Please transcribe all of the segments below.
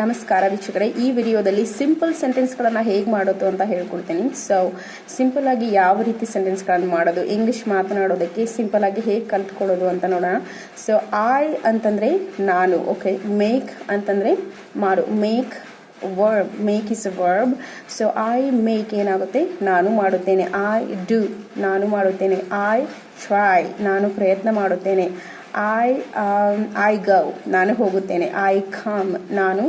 ನಮಸ್ಕಾರ ವೀಕ್ಷಕರೇ. ಈ ವಿಡಿಯೋದಲ್ಲಿ ಸಿಂಪಲ್ ಸೆಂಟೆನ್ಸ್ಗಳನ್ನು ಹೇಗೆ ಮಾಡೋದು ಅಂತ ಹೇಳ್ಕೊಡ್ತೀನಿ. ಸೊ ಸಿಂಪಲ್ ಆಗಿ ಯಾವ ರೀತಿ ಸೆಂಟೆನ್ಸ್ಗಳನ್ನು ಮಾಡೋದು, ಇಂಗ್ಲೀಷ್ ಮಾತನಾಡೋದಕ್ಕೆ ಸಿಂಪಲ್ ಆಗಿ ಹೇಗೆ ಕಲ್ತ್ಕೊಳ್ಳೋದು ಅಂತ ನೋಡೋಣ. ಸೊ ಐ ಅಂತಂದರೆ ನಾನು ಓಕೆ ಮೇಕ್ ಅಂತಂದರೆ ಮಾಡು. Make verb make is a verb so I make ಏನಾಗುತ್ತೆ? ನಾನು ಮಾಡುತ್ತೇನೆ. ಐ ಡು ನಾನು ಮಾಡುತ್ತೇನೆ. ಐ ಟ್ರೈ ನಾನು ಪ್ರಯತ್ನ ಮಾಡುತ್ತೇನೆ. ಐ ಐ ಗೌ ನಾನು ಹೋಗುತ್ತೇನೆ. ಐ ಕಮ್ ನಾನು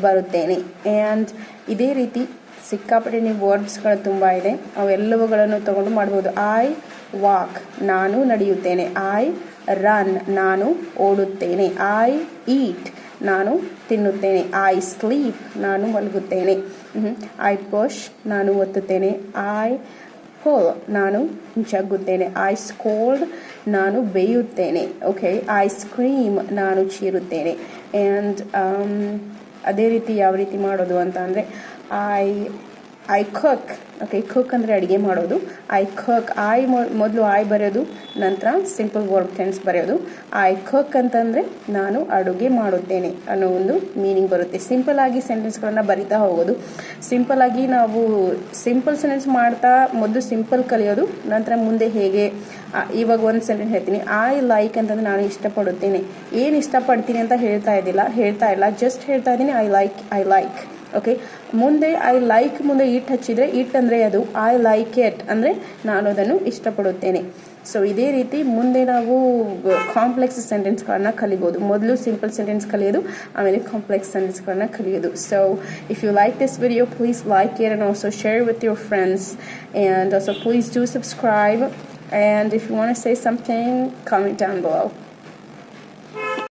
ಬರುತ್ತೇನೆ. ಆ್ಯಂಡ್ ಇದೇ ರೀತಿ ಸಿಕ್ಕಾಪಟ್ಟೆ ನೀವು ವರ್ಡ್ಸ್ಗಳು ತುಂಬ ಇದೆ. ಅವೆಲ್ಲವುಗಳನ್ನು ತಗೊಂಡು ಮಾಡ್ಬೋದು. ಐ ವಾಕ್ ನಾನು ನಡೆಯುತ್ತೇನೆ. ಐ ರನ್ ನಾನು ಓಡುತ್ತೇನೆ. ಐ ಈಟ್ ನಾನು ತಿನ್ನುತ್ತೇನೆ. ಐ ಸ್ಲೀಪ್ ನಾನು ಮಲಗುತ್ತೇನೆ. ಐ ಪುಷ್ ನಾನು ಒತ್ತುತ್ತೇನೆ. ಐ ಪುಲ್ ನಾನು ಜಗ್ಗುತ್ತೇನೆ. ಐಸ್ ಕೋಲ್ಡ್ ನಾನು ಬೇಯುತ್ತೇನೆ. ಓಕೆ ಐಸ್ ಕ್ರೀಮ್ ನಾನು ಚೀರುತ್ತೇನೆ. ಆ್ಯಂಡ್ ಅದೇ ರೀತಿ ಯಾವ ರೀತಿ ಮಾಡೋದು ಅಂತ ಅಂದರೆ I I cook okay cook ಅಂದರೆ ಅಡುಗೆ ಮಾಡೋದು. ಐ ಕಕ್ ಐ ಮೊದಲು ಆಯ್ ಬರೆಯೋದು, ನಂತರ ಸಿಂಪಲ್ ವರ್ಡ್ ಟೆನ್ಸ್ ಬರೆಯೋದು. ಐ ಕಕ್ ಅಂತಂದರೆ ನಾನು ಅಡುಗೆ ಮಾಡುತ್ತೇನೆ ಅನ್ನೋ ಒಂದು ಮೀನಿಂಗ್ ಬರುತ್ತೆ. ಸಿಂಪಲ್ ಆಗಿ ಸೆಂಟೆನ್ಸ್ಗಳನ್ನು ಬರಿತಾ ಹೋಗೋದು. ಸಿಂಪಲ್ ಆಗಿ ನಾವು ಸಿಂಪಲ್ ಸೆಂಟೆನ್ಸ್ ಮಾಡ್ತಾ ಮೊದಲು ಸಿಂಪಲ್ ಕಲಿಯೋದು, ನಂತರ ಮುಂದೆ ಹೇಗೆ ಇವಾಗ ಒಂದು ಸೆಂಟೆನ್ಸ್ ಹೇಳ್ತೀನಿ. ಐ ಲೈಕ್ ಅಂತಂದರೆ ನಾನು ಇಷ್ಟಪಡುತ್ತೇನೆ. ಏನು ಇಷ್ಟಪಡ್ತೀನಿ ಅಂತ ಹೇಳ್ತಾ ಇದ್ದಿಲ್ಲ, ಹೇಳ್ತಾ ಇಲ್ಲ ಜಸ್ಟ್ ಹೇಳ್ತಾ ಇದ್ದೀನಿ I like I like okay ಮುಂದೆ ಐ ಲೈಕ್ ಮುಂದೆ ಇಟ್ ಹಚ್ಚಿದರೆ ಇಟ್ ಅಂದರೆ ಅದು ಐ ಲೈಕ್ ಇಟ್ ಅಂದರೆ ನಾನು ಅದನ್ನು ಇಷ್ಟಪಡುತ್ತೇನೆ. ಸೊ ಇದೇ ರೀತಿ ಮುಂದೆ ನಾವು ಕಾಂಪ್ಲೆಕ್ಸ್ ಸೆಂಟೆನ್ಸ್ಗಳನ್ನ ಕಲಿಬೋದು. ಮೊದಲು ಸಿಂಪಲ್ ಸೆಂಟೆನ್ಸ್ ಕಲಿಯೋದು, ಆಮೇಲೆ ಕಾಂಪ್ಲೆಕ್ಸ್ ಸೆಂಟೆನ್ಸ್ಗಳನ್ನ ಕಲಿಯೋದು. So if you like this video please like it and also share with your friends and also please do subscribe and if you want say something comment down below.